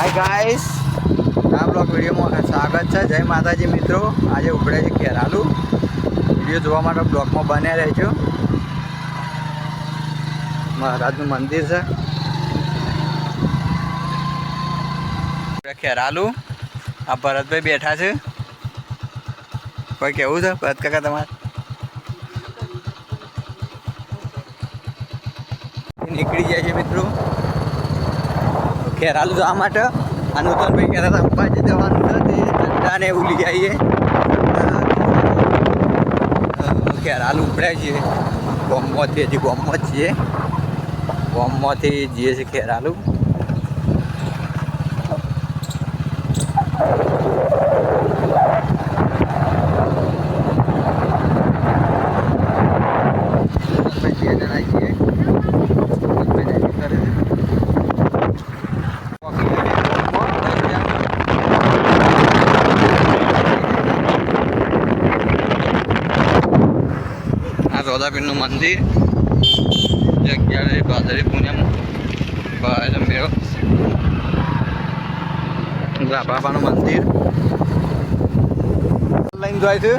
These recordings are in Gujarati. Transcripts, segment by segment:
હાય ગાઈસ આ બ્લોગ વિડીયોમાં સ્વાગત છે. જય માતાજી, મિત્રો. આજે ઉપડે છે કેરાલુ. વીડિયો જોવા માટે બ્લોગમાં બન્યા રહેજો. મહારાજનું મંદિર છે. ખેરાલુ આ ભરતભાઈ બેઠા છે. કોઈ કેવું છે? ભરત કાકા, તમારે? નીકળી જાય છે, મિત્રો. ખેરાલુ જવા માટે. આ નૂતનભાઈ કહેતા હતા અંબાજી જવાનું છે, તે ઠંડા ને એવું લઈ આવીએ ખેરાલુ ઉપડ્યા છીએ ગોમમાંથી હજી ગોમમાં જ છીએ. ગોમમાંથી જઈએ છીએ ખેરાલુ પછી બે જણા છીએ બધા નીકળે છે. આ સોદાપીરનું મંદિર જગ્યાએ ભાદરી પૂનમ મેળો. બાબાનું મંદિર. લઈને જાય છે.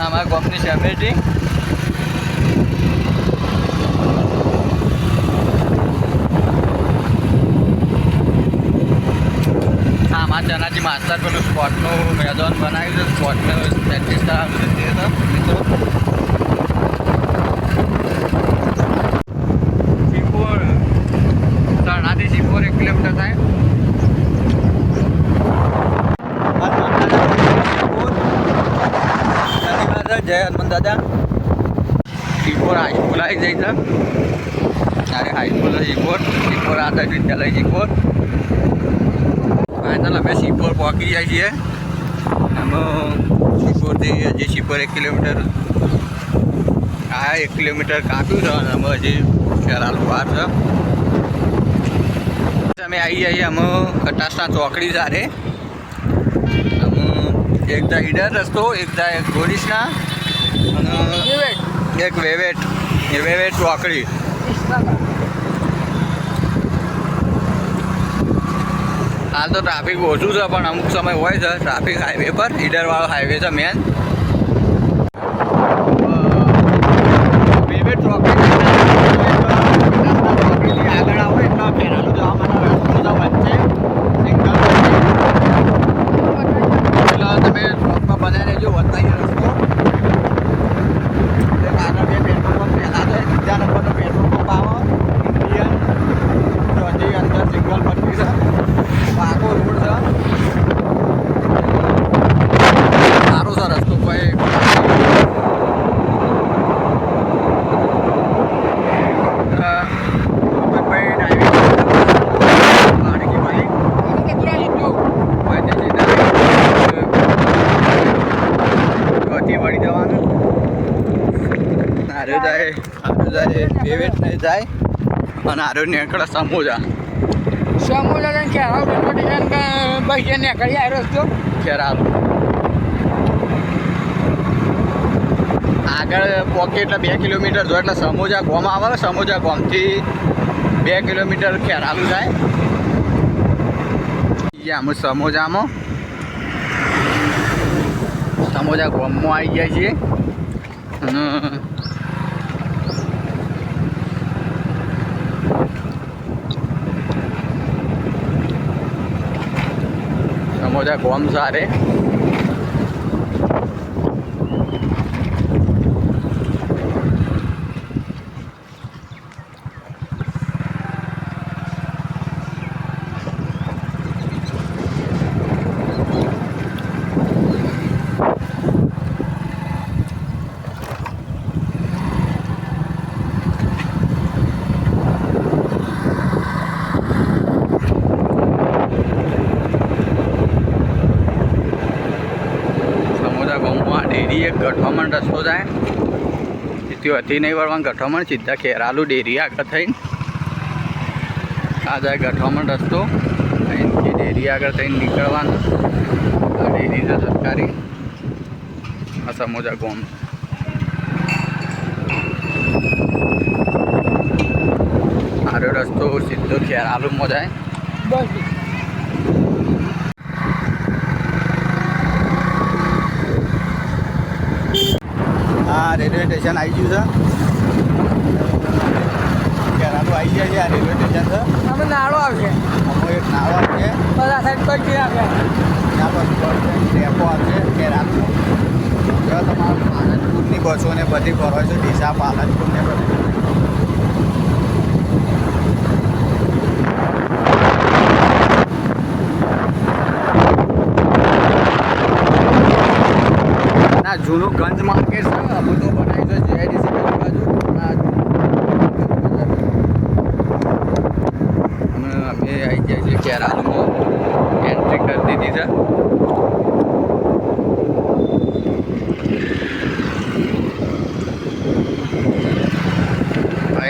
અમારા ગામની સેમેટી હા મારા ચનાજી માસ્તર પેલું સ્પોટનું મેદાન બનાવ્યું છે સ્પોટનું પ્રેક્ટિસ કરાવ્યું છે તે તો મિત્રો સિપોર તરણાથી સિપોર એક કિલોમીટર થાય ધન્યવાદ જય હનુમાન દાદા સિપોર હાઈસ્કૂલ આવી જાય છે ત્યારે હાઈસ્કૂલ સિપોર સિપોર આદર્શ વિદ્યાલય સિપોર ફાઇનલ અમે સિપોર પહોંચી જાય છીએ. એમાં સિપોરથી હજી સિપોર એક કિલોમીટર આ એક કિલોમીટર કાપ્યું છે અને અમે હજી ખેરાલ વાર છે. અમે આવી જઈએ અમે કટાસના ચોકડી સારે અમે એક દા ઈડર રસ્તો એક દા એક ગોરીસના અને એક વેવેટ. વેવેટ ચોકડી. હાલ તો ટ્રાફિક ઓછું છે, પણ અમુક સમય હોય છે. ટ્રાફિક હાઈવે પર ઈડરવાળો હાઈવે છે મેન ગતિ વળી જવાનું. આરો જાય આરો જાય બે ને જાય. અને આરે નીકળે સમોજા સમુદ્ર કેળા બસ નીકળી આવ્યો રસ્તો. ખેરાલ આગળ પોકે એટલે બે કિલોમીટર જો એટલે સમોજા ગોમ આવે ને સમોજા ગોમથી બે કિલોમીટર ખેરાલું જાય. આમ સમોજામાં સમોજા ગોમમાં આવી ગયા છીએ અને સમોજા ગોમ સારે સમોસા ગામમાં ડેરી રસ્તો જાય. તેથી હતી નહીં વળવાનું ગઠવામણ સીધા ખેરાલુ ડેરી આગળ થઈને. આ જાય ગઠવામણ રસ્તો. અહીંથી ડેરી આગળ થઈને નીકળવાનું. આ ડેરી છે સરકારી. આ સમોજા ગોમ. આરો રસ્તો સીધો ખેરાલુમાં જાય. બસ. આ રેલવે સ્ટેશન આવી ગયું છે. ખેરાલુ આવી જાય છે આ રેલવે સ્ટેશન છે. અમે નાળો આવશે. આમાં એક નાળો આવશે. બધા સાઈડ પર જઈ આવ્યા ત્યાં પછી ડેપો આવશે જો તમારું પાલનપુરની બસો ને બધી ફરવા છે ડીસા પાલનપુર ને બધી ના જૂનું ગંજ માર્કેટ છે. અમુક તો બનાવી છે. જેઆઈડીસી બાજુ આવી ગયા છે કેરાલુમાં એન્ટ્રી કરી દીધી છે.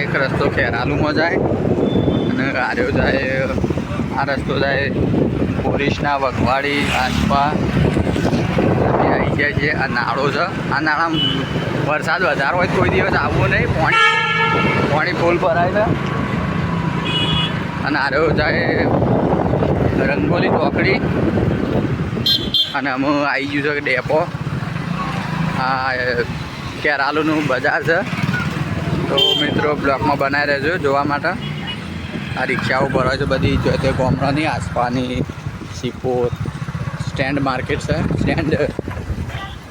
એક રસ્તો ખેરાલુમાં જાય અને આર્યો જાય, આ રસ્તો જાય પોલીસના વઘવાડી આસપા એ આવી છે આ નાળો છે. આ નાળામાં વરસાદ વધારે હોય કોઈ દિવસ આવવો નહીં. પાણી પાણી ફૂલ ભરાય છે. અને આર્યો જાય રંગોલી ચોકડી અને અમે આવી ગયું છે ડેપો. આ કેરાલુનું બજાર છે. તો મિત્રો બ્લોકમાં બનાવી રહેજો જોવા માટે. આ રિક્ષાઓ ભરાય છે બધી. જો તે ગોમરાની આસપાની સિપોર સ્ટેન્ડ માર્કેટ છે. સ્ટેન્ડ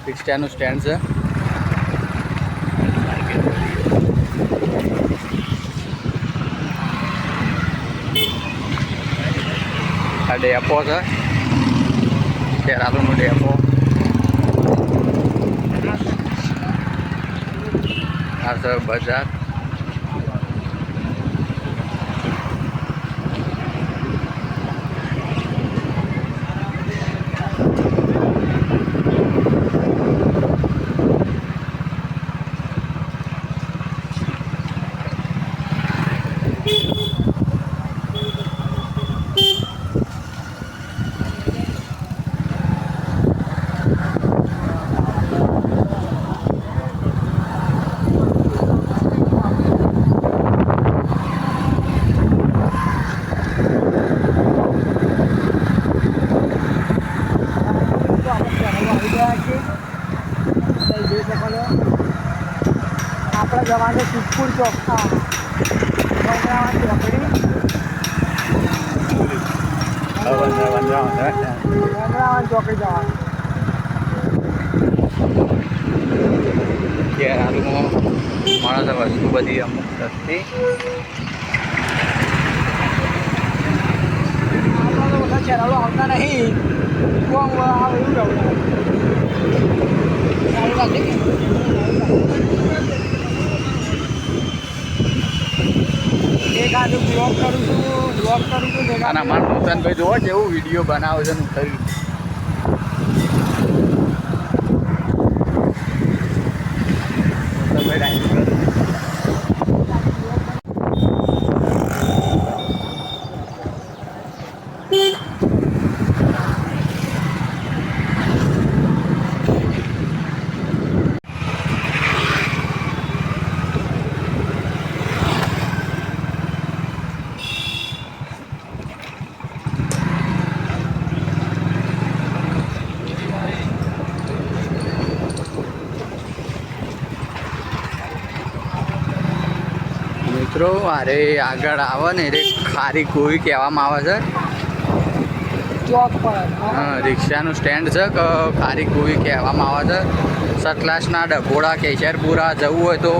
રિક્ષાનું સ્ટેન્ડ છે. આ ડેપો છે. કેરાલુનું ડેપો. આ સર બજાર. ગયા છીએ તમે જોઈ શકો છો આપણે જવાનું છે સિદ્ધપુર ચોક હા ચોકડી જવાનું કેરાલુમાં માણસ વસ્તુ બધી અમુક સસ્તી આવતા નહીં. કોણ આવે એવું ને એક અને અમારા નૂતનભાઈ જોવો જેવું વીડિયો બનાવે છે નૂતન નૂતનભાઈ ડાયરેક્ટ કરે. મિત્રો અરે આગળ આવે ને રે ખારી કોઈ કહેવામાં આવે છે. ચોક પર. રિક્ષાનું સ્ટેન્ડ છે કે ખારી કુવી કહેવામાં આવે છે. સતલાસના ડભોડા કેશરપુરા જવું હોય તો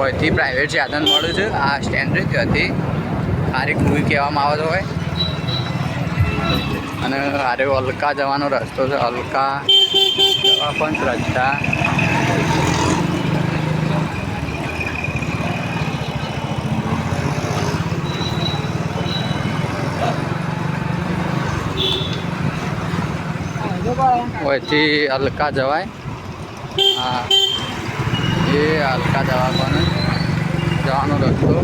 ઓયથી પ્રાઇવેટ સાધન મળે છે. આ સ્ટેન્ડ ત્યાંથી ખારી કુવી કહેવામાં આવે હોય અને અરે અલકા જવાનો રસ્તો છે અલકા પણ રસ્તા. ઓયથી અલકા જવાય. હા. એ અલકા જવાનો જવાનો રસ્તો.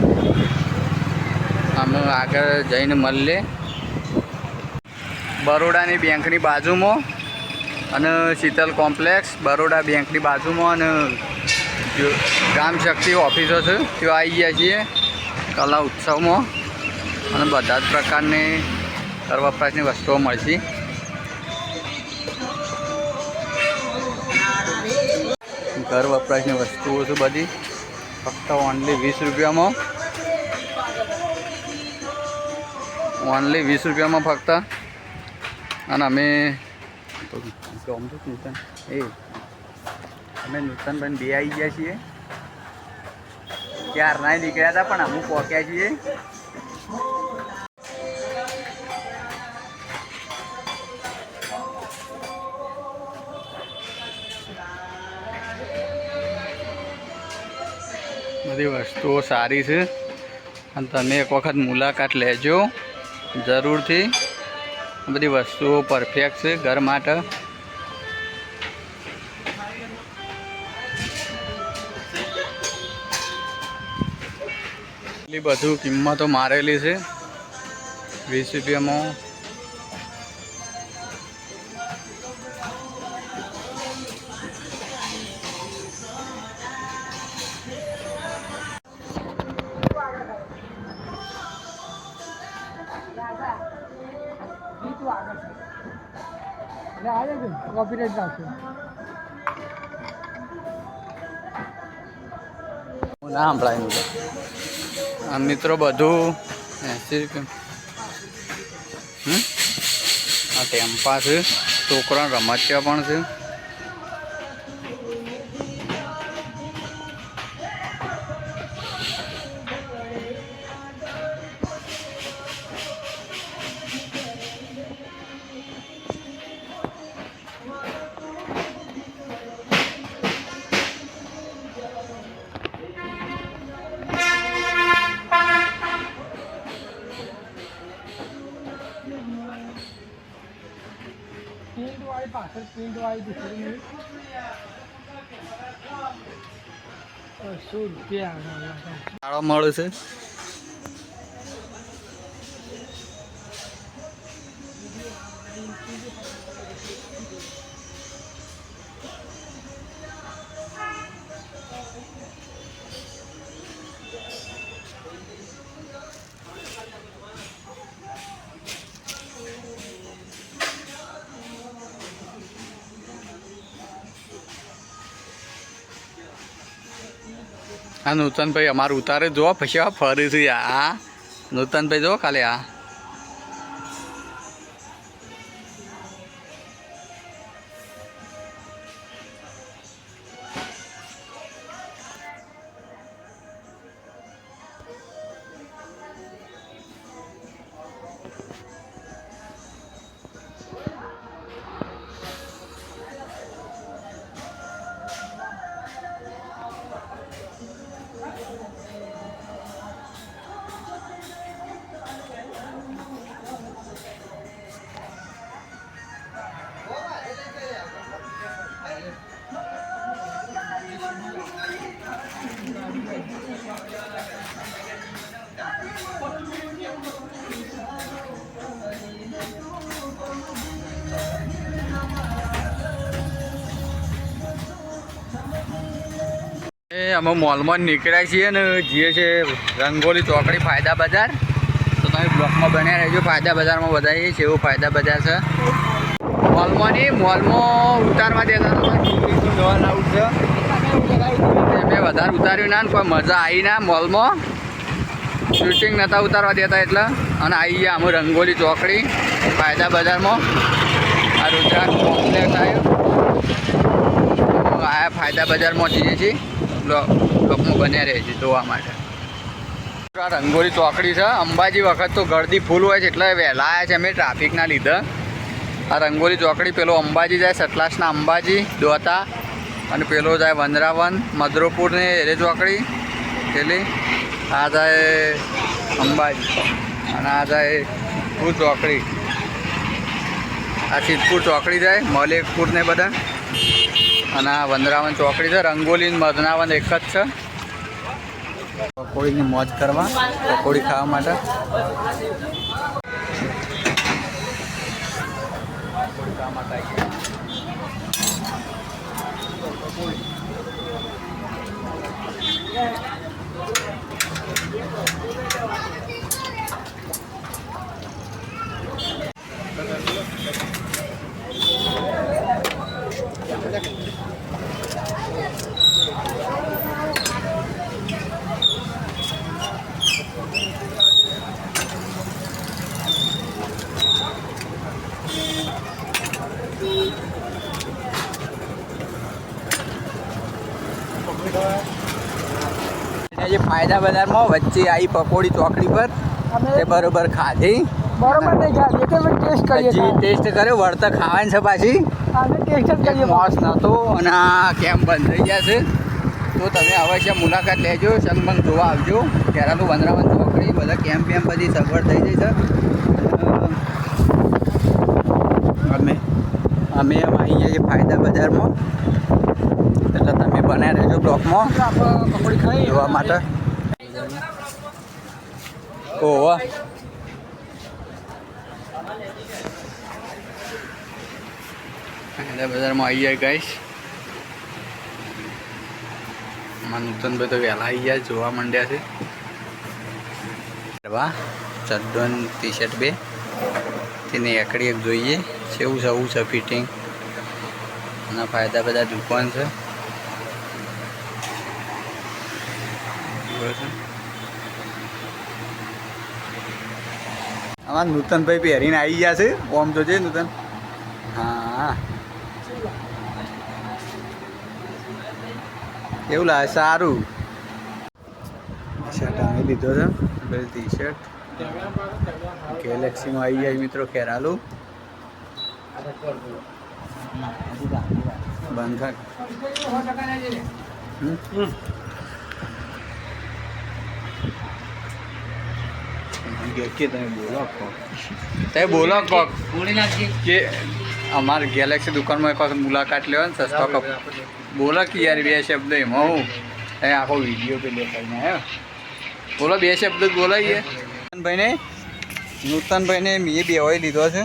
અમે આગળ જઈને મળીએ. બરોડાની બેંકની બાજુમાં અને શીતલ કોમ્પ્લેક્સ બરોડા બેંકની બાજુમાં અને ગ્રામ શક્તિ ઓફિસો છે, ત્યાં આવી ગયા છીએ કલા ઉત્સવમાં. અને બધા જ પ્રકારની કરવપરાશની વસ્તુઓ મળશે. ઘર વપરાશની વસ્તુઓ છે બધી. ફક્ત ઓનલી વીસ રૂપિયામાં. ઓનલી વીસ રૂપિયામાં ફક્ત. અને અમે નૂતન એ, અમે નૂતનભાઈ બે આવી ગયા છીએ. ક્યારના નીકળ્યા હતા પણ અમુક પહોંચ્યા છીએ. બધી વસ્તુઓ સારી છે. અને તમે એક વખત મુલાકાત લેજો. જરૂરથી. બધી વસ્તુઓ પરફેક્ટ છે ઘર માટે. એટલી બધું કિંમતો મારેલી છે. વીસ રૂપિયામાં આવે છે. કોપીરાઇટ રાખશે ના સંભળાય મિત્રો બધું એંસી આ ટેમ્પા છે. છોકરા રમતિયા પણ છે. પાછળ પ્રિન્ટ વાળી દીકરી સો રૂપિયા મળે છે? આ નૂતનભાઈ અમારું ઉતારે. જોવા પછી આ ફરીથી આ નૂતનભાઈ જુઓ ખાલી આ. અમે મોલમાં નીકળ્યા છીએ ને જઈએ છે રંગોલી ચોકડી, ફાયદા બજાર. તો તમે બ્લોકમાં બન્યા રહેજો. ફાયદા બજારમાં બધાએ છે એવું ફાયદા બજાર છે. મોલમાં નહીં મોલમાં ઉતારવા દેતા હતા. છોકરીનું છે. મેં વધારે ઉતાર્યું ના ને કોઈ મજા આવી ના મોલમાં. શૂટિંગ નહોતા ઉતારવા દેતા એટલે. અને આવી ગયા અમે રંગોલી ચોકડી, ફાયદા બજારમાં. આ રુદ્રાક કોમ્પ્લેક્સ આવ્યો. આ ફાયદા બજારમાં જઈએ છીએ. બ્લોકમાં બન્યા રહે છે જોવા માટે. આ રંગોળી ચોકડી છે. અંબાજી વખત તો ગળદી ફૂલ હોય છે, એટલે વહેલા આવ્યા છે અમે ટ્રાફિકના લીધે. આ રંગોળી ચોકડી પેલો અંબાજી જાય, સતલાસના અંબાજી, દોતા અને પેલો જાય વંદરાવન, મધુરપુરની એરે ચોકડી. પેલી, આ જાય અંબાજી અને આ જાય ફૂલ ચોકડી. આ સિદ્ધપુર ચોકડી જાય મલેકપુર ને બધા. અને આ વંદરાવન ચોકડી છે, રંગોલી મધનાવન એક જ છે. પકોડીની મોજ કરવા, પકોડી ખાવા માટે. પકોડી જે ફાયદા બજારમાં વચ્ચે આવી પકોડી ચોકડી પર અમે તે બરોબર ખાધી. બરોબર નહીં ખાધી. એટલે અમે ટેસ્ટ કરીએ હજી ટેસ્ટ કર્યો વળતા ખાવાની છે પાછી. અમે ટેસ્ટ જ કરી કરીએ મોસ નહોતો અને આ કેમ્પ બંધ થઈ ગયા છે. તો તમે અવશ્ય મુલાકાત લેજો સંગમંગ જોવા આવજો. કેરાનું વંદરાવન ચોકડી બધા કેમ્પ બેમ્પ બધી સગવડ થઈ જઈ છે. અમે અમે આવી ગયા છીએ ફાયદા બજારમાં. બનાવી રહેજો બ્લોકમાં. જોવા માટે. ઓવા બજારમાં આવી જાય ગાઈશ આમાં નૂતનભાઈ તો વહેલા આવી જોવા માંડ્યા છે. વાહ ચડ્ડો ટી બે. તેને એકડી એક જોઈએ. છે, આવું છે ફિટિંગ એના ફાયદા બધા દુકાન છે. બરાબર છે. આમાં નૂતનભાઈ પહેરીને આવી ગયા છે. ઓમ જોજે નૂતન. હા. એવું લાગે? સારું. શર્ટ આવી લીધો છે. પેલી ટી શર્ટ ગેલેક્સીમાં આવી જાય મિત્રો ખેરાલુ. બંધ કર. હમ? કે કે તમે બોલો કોક તમે બોલો કોક કે અમારે ગેલેક્સી દુકાનમાં એક વખત મુલાકાત લેવા ને સસ્તો કપ બોલો કે યાર બે શબ્દ એમાં હું. એ આખો વીડિયો પે દેખાઈને આવ્યો બોલો બે શબ્દ જ બોલાઈએ નૂતનભાઈને નૂતનભાઈને મેં બે હોય લીધો છે.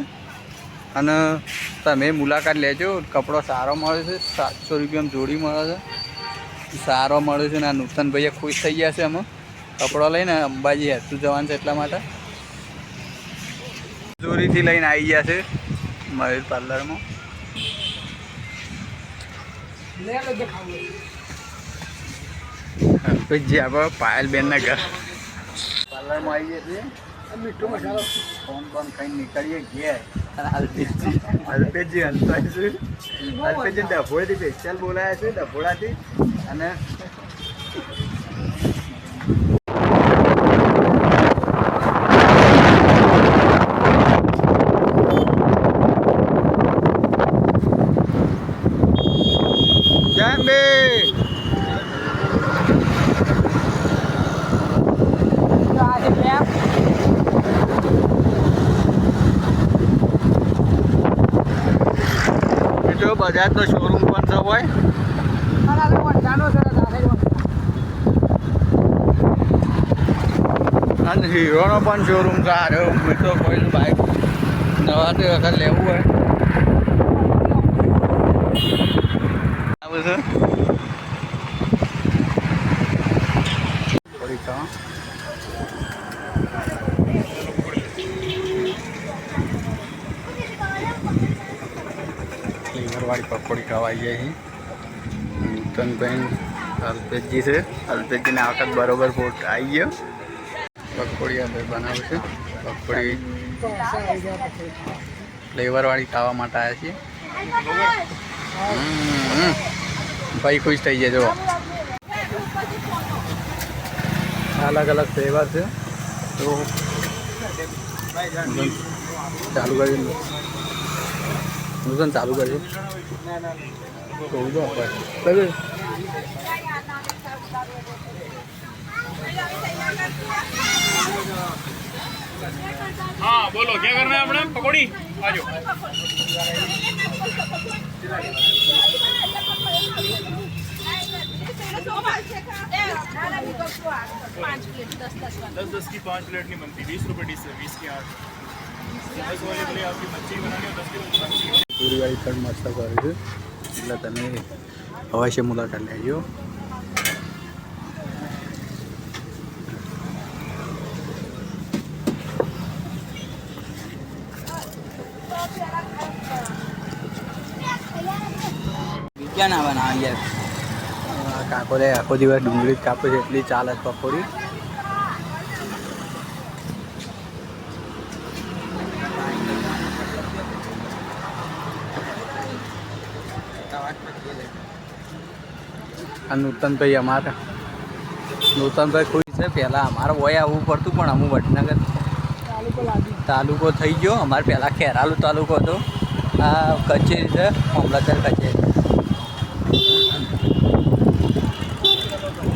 અને તમે મુલાકાત લેજો કપડો સારો મળે છે સાતસો રૂપિયામાં જોડી મળે છે. સારો મળે છે ને આ નૂતનભાઈએ ખુશ થઈ ગયા છે અમે કપડો લઈને અંબાજી હેતુ જવાનું છે એટલા માટે. ચોરીથી લઈને આવી ગયા છે મયુર પાર્લરમાં. પછી આપણે પાયલબેનના ઘર. પાર્લરમાં આવી ગયા છીએ. મીઠો મસાલો ફોન નીકળીએ, ઘેર. અલ્પેશજી અલ્પેશજી હંસાય છે. અલ્પેશજી ડભોળથી બોલાયા છે ડભોળાથી અને જાંબે તો આ છે કેપ મિત્રો બજાજનો શોરૂમ પણ છે હોય અને હીરોનો પણ શોરૂમ આરે મિત્રો કોઈ બાઇક નવા તે વખત લેવું હોય આવું છે પડી ખાવા ફ્લેવરવાળી પકોડી ખાવા આવી જાય છે નૂતનભાઈ અલ્પેશજી છે. અલ્પેશજીને આ વખત બરોબર ફોટ આવી ગયો. પકોડી આપણે બનાવે છે. પકોડી ફ્લેવરવાળી ખાવા માટે આવ્યા છીએ. ભાઈ ખુશ થઈ જાય જો અલગ અલગ ફ્લેવર છે. તો ચાલુ કરી दुकान चालू करेल हाँ बोलो क्या करना है अपने पकौड़ी आज दस दस की पाँच प्लेट नहीं बनती बीस रुपए डिश है बीस की आठ પૂરી પૂરીવાળી પણ મસ્ત કર્યું છે એટલે તમે અવશ્ય મુલાકાત લેજો ક્યાં ના બનાવીએ કાકોલે આખો દિવસ ડુંગળી જ કાપે છે એટલી ચાલે પકોરી આ નૂતનભાઈ અમારા. નૂતનભાઈ ખુશ છે. પહેલાં અમારે હોય આવવું પડતું પણ અમુક વડનગર તાલુકો થઈ ગયો. અમારે પહેલાં ખેરાલુ તાલુકો હતો. આ કચેરી છે અમલાતર કચેરી.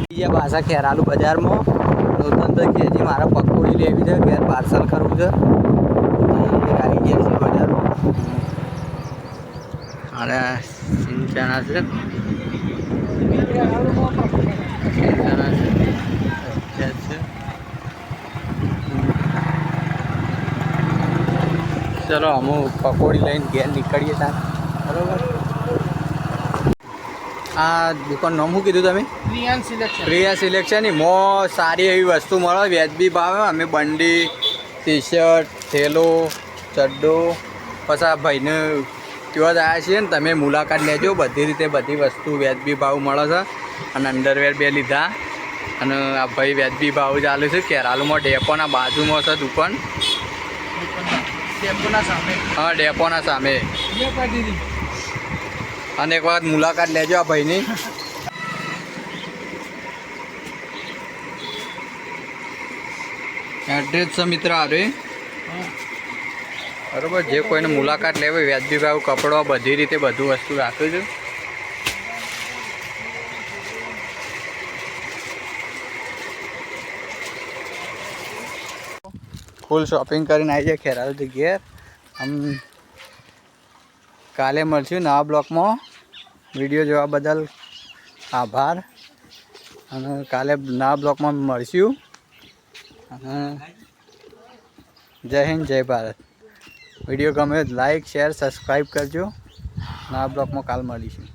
બીજા પાછા ખેરાલુ બજારમાં. નૂતનભાઈ કે છે મારે પકોડી લેવી છે ઘેર પાર્સલ કરવું છે. આવી ગયા છે બજારમાં. અને સિંચાણા છે સિંચાણા છે અત્યાર છે ચલો અમુક પકોડી લઈને ઘેર નીકળીએ ત્યાં બરોબર? આ દુકાન નામ શું કીધું તમે? પ્રિયાન સિલેક્શન. પ્રિયા સિલેક્શન. મો સારી એવી વસ્તુ મળે વ્યાજબી ભાવે. અમે બંડી ટી શર્ટ થેલો ચડ્ડો. પછી આ ભાઈને ત્યાં જ આવ્યા છીએ ને તમે મુલાકાત લેજો. બધી રીતે બધી વસ્તુ વ્યાજબી ભાવ મળે છે. અને અંડરવેર બે લીધા. અને આ ભાઈ વ્યાજબી ભાવ ચાલુ છે. કેરાલુમાં ડેપોના બાજુમાં છે દુકાન. હા ડેપોના સામે. અને એક વખત મુલાકાત લેજો આ ભાઈની. એડ્રેસ છે મિત્ર આરે બરોબર, જે કોઈને મુલાકાત લેવી વ્યાજબી ભાવ, કપડો બધી રીતે બધું વસ્તુ રાખ્યું છે. ફૂલ શોપિંગ કરીને આવી જાય ખેરાલુથી ઘેર આમ કાલે મળશું નવા બ્લોકમાં. વીડિયો જોવા બદલ આભાર. અને કાલે નવા બ્લોકમાં મળશું. અને જય હિન્દ, જય ભારત. વીડિયો ગમે લાઈક શેર સબસ્ક્રાઈબ કરજો. નવા બ્લોકમાં કાલ મળીશું.